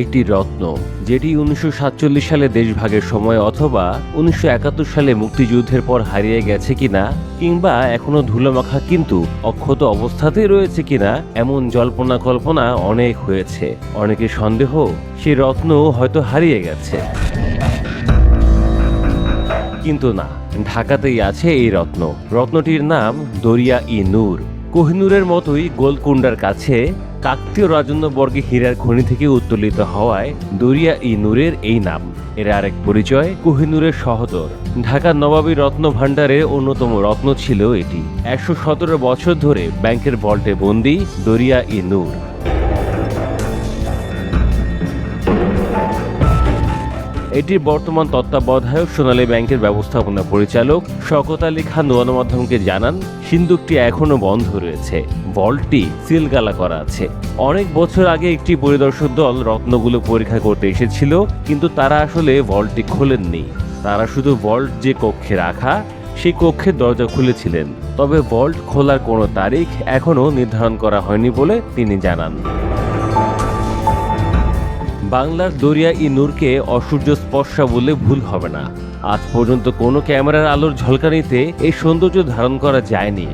একটি রত্ন, যেটি উনিশশো সাতচল্লিশ সালে দেশভাগের সময় অথবা উনিশশো একাত্তর সালে মুক্তিযুদ্ধের পর হারিয়ে গেছে কিনা, কিংবা এখনও ধুলোমাখা কিন্তু অক্ষত অবস্থাতেই রয়েছে কিনা, এমন জল্পনা কল্পনা অনেক হয়েছে। অনেকের সন্দেহ সেই রত্ন হয়তো হারিয়ে গেছে। কিন্তু না, ঢাকাতেই আছে এই রত্ন। রত্নটির নাম দরিয়া ই নূর কোহিনুরের মতোই গোলকুন্ডার কাছে কাকতীয় রাজন্যবর্গে হীরার খনি থেকে উত্তোলিত হওয়ায় দরিয়া ই নূরের এই নাম। এর আরেক পরিচয় কোহিনুরের সহদর। ঢাকা নবাবী রত্ন ভাণ্ডারের অন্যতম রত্ন ছিল এটি। একশো সতেরো বছর ধরে ব্যাংকের বল্টে বন্দি দরিয়া ই নূর। এটির বর্তমান তত্ত্বাবধায়ক সোনালী ব্যাংকের ব্যবস্থাপনা পরিচালক শকত আলী খান গণমাধ্যমকে জানান, সিন্দুকটি এখনও বন্ধ রয়েছে। বলটি সিলগালা করা আছে। অনেক বছর আগে একটি পরিদর্শক দল রত্নগুলো পরীক্ষা করতে এসেছিল, কিন্তু তারা আসলে ভল্টটি খোলেননি। তারা শুধু ভল্ট যে কক্ষে রাখা, সেই কক্ষের দরজা খুলেছিলেন। তবে ভল্ট খোলার কোনো তারিখ এখনও নির্ধারণ করা হয়নি বলে তিনি জানান। বাংলার দরিয়া ই নূরকে অসূর্য স্পর্শা বলে ভুল হবে না। আজ পর্যন্ত কোনো ক্যামেরার আলোর ঝলকানিতে এই সৌন্দর্য ধারণ করা যায়নি।